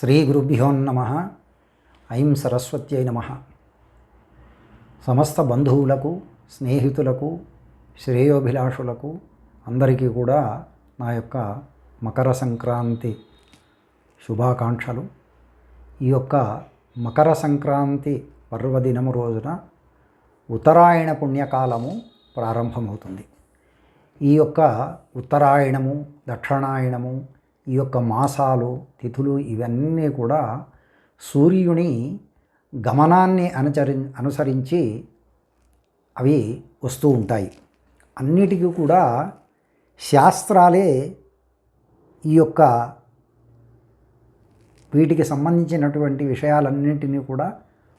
శ్రీ గురుభ్యోన్నమ ఐం సరస్వత్యై నమ. సమస్త బంధువులకు స్నేహితులకు శ్రేయోభిలాషులకు అందరికీ కూడా నా యొక్క మకర సంక్రాంతి శుభాకాంక్షలు. ఈ యొక్క మకర సంక్రాంతి పర్వదినము రోజున ఉత్తరాయణ పుణ్యకాలము ప్రారంభమవుతుంది. ఈ యొక్క ఉత్తరాయణము దక్షిణాయణము ఈ యొక్క మాసాలు తిథులు ఇవన్నీ కూడా సూర్యుని గమనాన్ని అనుచరి అనుసరించి అవి వస్తూ ఉంటాయి. అన్నిటికీ కూడా శాస్త్రాలే ఈ యొక్క వీటికి సంబంధించినటువంటి విషయాలన్నింటినీ కూడా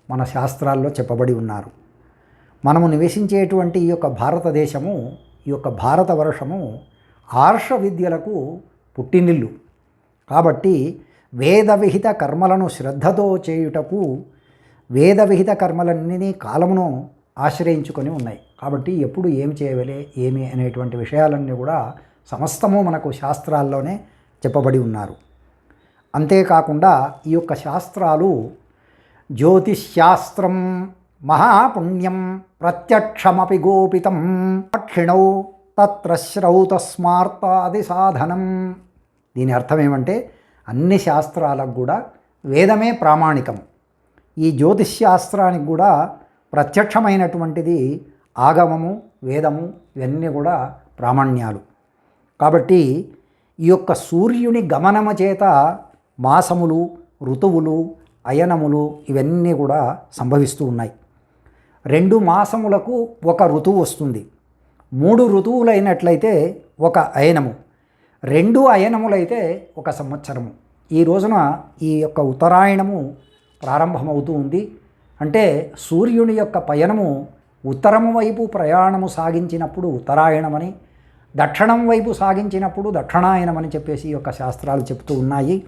మన శాస్త్రాల్లో చెప్పబడి ఉన్నారు. మనము నివసించేటువంటి ఈ యొక్క భారతదేశము ఈ యొక్క భారతవర్షము ఆర్ష విద్యలకు పుట్టినిల్లు. కాబట్టి వేదవిహిత కర్మలను శ్రద్ధతో చేయుటకు వేదవిహిత కర్మలన్నీ కాలమును ఆశ్రయించుకొని ఉన్నాయి. కాబట్టి ఎప్పుడు ఏం చేయవలే ఏమి అనేటువంటి విషయాలన్నీ కూడా సమస్తము మనకు శాస్త్రాల్లోనే చెప్పబడి ఉన్నారు. అంతేకాకుండా ఈ యొక్క శాస్త్రాలు జ్యోతిష్శాస్త్రం మహాపుణ్యం ప్రత్యక్షమపి గోపితం దక్షిణౌ తత్ర శ్రౌతస్మార్తాది సాధనం. దీని అర్థం ఏమంటే అన్ని శాస్త్రాలకు కూడా వేదమే ప్రామాణికం. ఈ జ్యోతిష్శాస్త్రానికి కూడా ప్రత్యక్షమైనటువంటిది ఆగమము వేదము ఇవన్నీ కూడా ప్రామాణ్యాలు. కాబట్టి ఈ యొక్క సూర్యుని గమనము చేత మాసములు ఋతువులు అయనములు ఇవన్నీ కూడా సంభవిస్తూ ఉన్నాయి. రెండు మాసములకు ఒక ఋతువు వస్తుంది. మూడు ఋతువులైనట్లయితే ఒక అయనము. రెండు అయనములైతే ఒక సంవత్సరము. ఈ రోజున ఈ యొక్క ఉత్తరాయణము ప్రారంభమవుతూ ఉంది. అంటే సూర్యుని యొక్క పయనము ఉత్తరము వైపు ప్రయాణము సాగించినప్పుడు ఉత్తరాయణమని దక్షిణం వైపు సాగించినప్పుడు దక్షిణాయనమని చెప్పేసి ఈ యొక్క శాస్త్రాలు చెప్తూ ఉన్నాయి.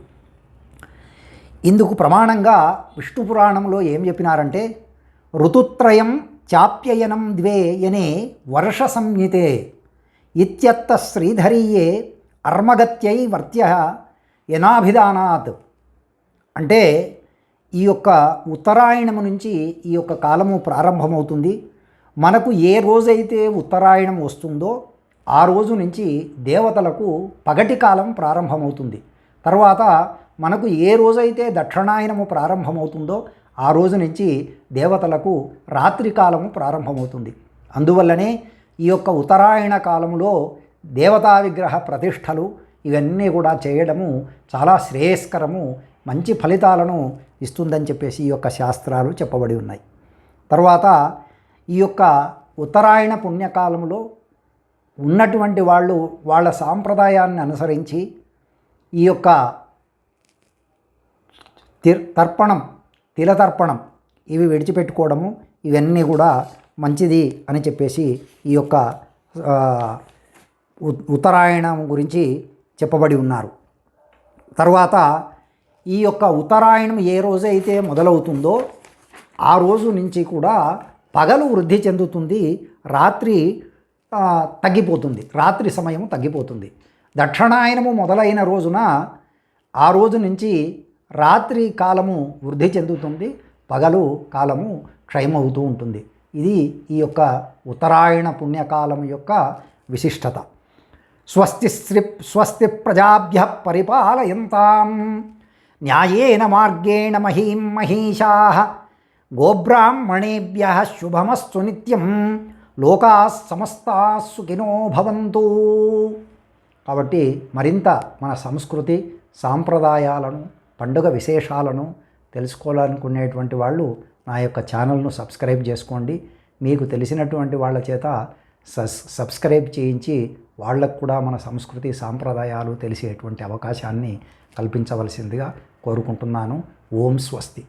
ఇందుకు ప్రమాణంగా విష్ణు పురాణంలో ఏం చెప్పినారంటే ఋతుత్రయం చాప్యయనం ద్వే యనే వర్ష సంహితే ఇత్యత్త శ్రీధరీయే అర్మగత్యై వర్త్య యనాభిధానాత్. అంటే ఈ యొక్క ఉత్తరాయణము నుంచి ఈ యొక్క కాలము ప్రారంభమవుతుంది. మనకు ఏ రోజైతే ఉత్తరాయణం వస్తుందో ఆ రోజు నుంచి దేవతలకు పగటి కాలం ప్రారంభమవుతుంది. తర్వాత మనకు ఏ రోజైతే దక్షిణాయనము ప్రారంభమవుతుందో ఆ రోజు నుంచి దేవతలకు రాత్రికాలము ప్రారంభమవుతుంది. అందువల్లనే ఈ యొక్క ఉత్తరాయణ కాలంలో దేవతా విగ్రహ ప్రతిష్టలు ఇవన్నీ కూడా చేయడము చాలా శ్రేయస్కరము మంచి ఫలితాలను ఇస్తుందని చెప్పేసి ఈ యొక్క శాస్త్రాలు చెప్పబడి ఉన్నాయి. తర్వాత ఈ యొక్క ఉత్తరాయణ పుణ్యకాలంలో ఉన్నటువంటి వాళ్ళు వాళ్ళ సాంప్రదాయాన్ని అనుసరించి ఈ యొక్క తిర్ తర్పణం తిలతర్పణం ఇవి విడిచిపెట్టుకోవడము ఇవన్నీ కూడా మంచిది అని చెప్పేసి ఈ యొక్క ఉత్తరాయణం గురించి చెప్పబడి ఉన్నారు. తర్వాత ఈ యొక్క ఉత్తరాయణం ఏ రోజైతే మొదలవుతుందో ఆ రోజు నుంచి కూడా పగలు వృద్ధి చెందుతుంది రాత్రి తగ్గిపోతుంది రాత్రి సమయం తగ్గిపోతుంది. దక్షిణాయనము మొదలైన రోజున ఆ రోజు నుంచి రాత్రి కాలము వృద్ధి చెందుతుంది పగలు కాలము క్షయమవుతూ ఉంటుంది. ఇది ఈ యొక్క ఉత్తరాయణ పుణ్యకాలం యొక్క విశిష్టత. స్వస్తి శ్రీ స్వస్తి ప్రజాభ్య పరిపాలయంతాం. న్యాయేన మార్గేణ మహీం మహిషా. గోబ్రాహ్మణేభ్య శుభమస్సు నిత్యం. లోకా సమస్తా సుఖినో భవంతు. కాబట్టి మరింత మన సంస్కృతి సాంప్రదాయాలను పండుగ విశేషాలను తెలుసుకోవాలనుకునేటువంటి వాళ్ళు నా యొక్క ఛానల్ను సబ్స్క్రైబ్ చేసుకోండి. మీకు తెలిసినటువంటి వాళ్ళ చేత సస్ సబ్స్క్రైబ్ చేయించి వాళ్ళకు కూడా మన సంస్కృతి సాంప్రదాయాలు తెలిసేటువంటి అవకాశాన్ని కల్పించవలసిందిగా కోరుకుంటున్నాను. ఓం స్వస్తి.